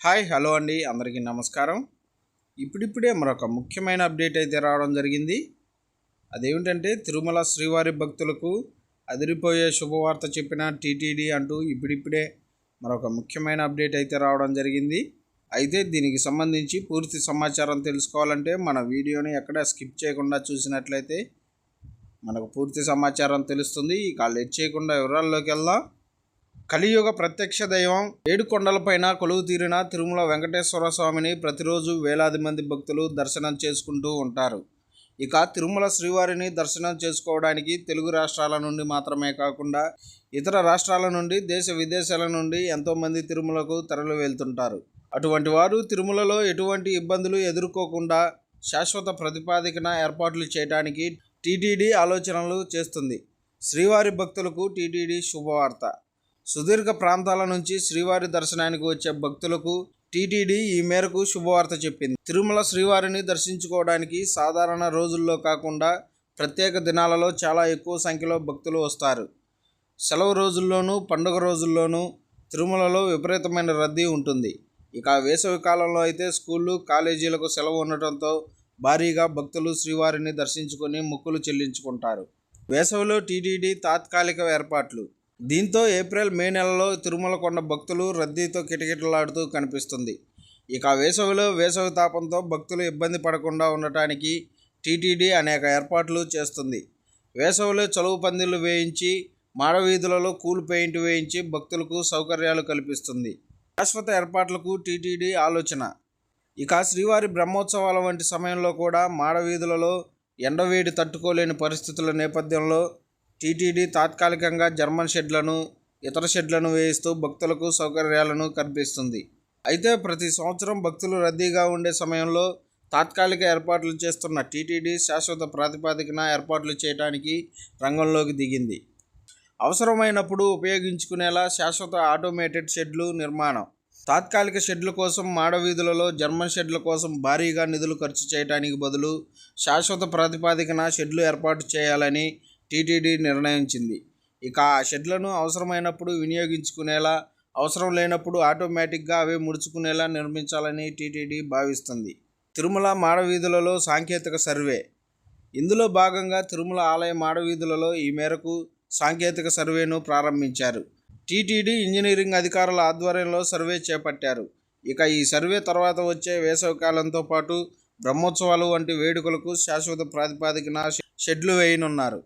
Hi hello అండి. అందరికీ నమస్కారం. ఇప్పుడిప్పుడే మరొక ముఖ్యమైన అప్డేట్ అయితే రావడం జరిగింది. అదేమిటంటే తిరుమల శ్రీవారి భక్తులకు అదిరిపోయే శుభవార్త చెప్పిన టీటీడీ అంటూ ఇప్పుడిప్పుడే మరొక ముఖ్యమైన అప్డేట్ అయితే రావడం జరిగింది. అయితే దీనికి సంబంధించి పూర్తి సమాచారం తెలుసుకోవాలంటే మన వీడియోని ఎక్కడ స్కిప్ చేయకుండా చూసినట్లయితే మనకు పూర్తి సమాచారం తెలుస్తుంది. ఇక లేట్ చేయకుండా వివరాల్లోకి వెళ్దాం. కలియుగ ప్రత్యక్ష దైవం ఏడుకొండలపైన కొలువు తీరిన తిరుమల వెంకటేశ్వర స్వామిని ప్రతిరోజు వేలాది మంది భక్తులు దర్శనం చేసుకుంటూ ఉంటారు. ఇక తిరుమల శ్రీవారిని దర్శనం చేసుకోవడానికి తెలుగు రాష్ట్రాల నుండి మాత్రమే కాకుండా ఇతర రాష్ట్రాల నుండి దేశ విదేశాల నుండి ఎంతోమంది తిరుమలకు తరలి వెళ్తుంటారు. అటువంటి వారు తిరుమలలో ఎటువంటి ఇబ్బందులు ఎదుర్కోకుండా శాశ్వత ప్రతిపాదికన ఏర్పాట్లు చేయడానికి టీటీడీ ఆలోచనలు చేస్తుంది. శ్రీవారి భక్తులకు టీటీడీ శుభవార్త. సుదీర్ఘ ప్రాంతాల నుంచి శ్రీవారి దర్శనానికి వచ్చే భక్తులకు టీటీడీ ఈ మేరకు శుభవార్త చెప్పింది. తిరుమల శ్రీవారిని దర్శించుకోవడానికి సాధారణ రోజుల్లో కాకుండా ప్రత్యేక దినాలలో చాలా ఎక్కువ సంఖ్యలో భక్తులు వస్తారు. సెలవు రోజుల్లోనూ పండుగ రోజుల్లోనూ తిరుమలలో విపరీతమైన రద్దీ ఉంటుంది. ఇక వేసవి కాలంలో అయితే స్కూళ్ళు కాలేజీలకు సెలవు ఉండటంతో భారీగా భక్తులు శ్రీవారిని దర్శించుకొని మొక్కులు చెల్లించుకుంటారు. వేసవిలో టీటీడీ తాత్కాలిక ఏర్పాట్లు దీంతో ఏప్రిల్ మే నెలలో తిరుమల కొండ భక్తులు రద్దీతో కిటకిటలాడుతూ కనిపిస్తుంది. ఇక వేసవిలో వేసవి తాపంతో భక్తులు ఇబ్బంది పడకుండా ఉండటానికి టీటీడీ అనేక ఏర్పాట్లు చేస్తుంది. వేసవిలో చలువు పందిళ్ళు వేయించి మాడవీధులలో కూల్ పెయింట్ వేయించి భక్తులకు సౌకర్యాలు కల్పిస్తుంది. శాశ్వత ఏర్పాట్లకు టీటీడీ ఆలోచన. ఇక శ్రీవారి బ్రహ్మోత్సవాల వంటి సమయంలో కూడా మాడవీధులలో ఎండవేడి తట్టుకోలేని పరిస్థితుల నేపథ్యంలో టీటీడీ తాత్కాలికంగా జర్మన్ షెడ్లను ఇతర షెడ్లను వేయిస్తూ భక్తులకు సౌకర్యాలను కల్పిస్తుంది. అయితే ప్రతి సంవత్సరం భక్తులు రద్దీగా ఉండే సమయంలో తాత్కాలిక ఏర్పాట్లు చేస్తున్న టీటీడీ శాశ్వత ప్రాతిపాదికన ఏర్పాట్లు చేయడానికి రంగంలోకి దిగింది. అవసరమైనప్పుడు ఉపయోగించుకునేలా శాశ్వత ఆటోమేటెడ్ షెడ్లు నిర్మాణం. తాత్కాలిక షెడ్ల కోసం మాడవీధులలో జర్మన్ షెడ్ల కోసం భారీగా నిధులు ఖర్చు చేయడానికి బదులు శాశ్వత ప్రాతిపాదికన షెడ్లు ఏర్పాటు చేయాలని టీటీడీ నిర్ణయించింది. ఇక ఆ షెడ్లను అవసరమైనప్పుడు వినియోగించుకునేలా అవసరం లేనప్పుడు ఆటోమేటిక్గా అవే ముడుచుకునేలా నిర్మించాలని టీటీడీ భావిస్తుంది. తిరుమల మాడవీధులలో సాంకేతిక సర్వే. ఇందులో భాగంగా తిరుమల ఆలయ మాడవీధులలో ఈ మేరకు సాంకేతిక సర్వేను ప్రారంభించారు. టీటీడీ ఇంజనీరింగ్ అధికారుల ఆధ్వర్యంలో సర్వే చేపట్టారు. ఇక ఈ సర్వే తర్వాత వచ్చే వేసవికాలంతో పాటు బ్రహ్మోత్సవాలు వంటి వేడుకలకు శాశ్వత ప్రాతిపాదికన షెడ్లు వేయనున్నారు.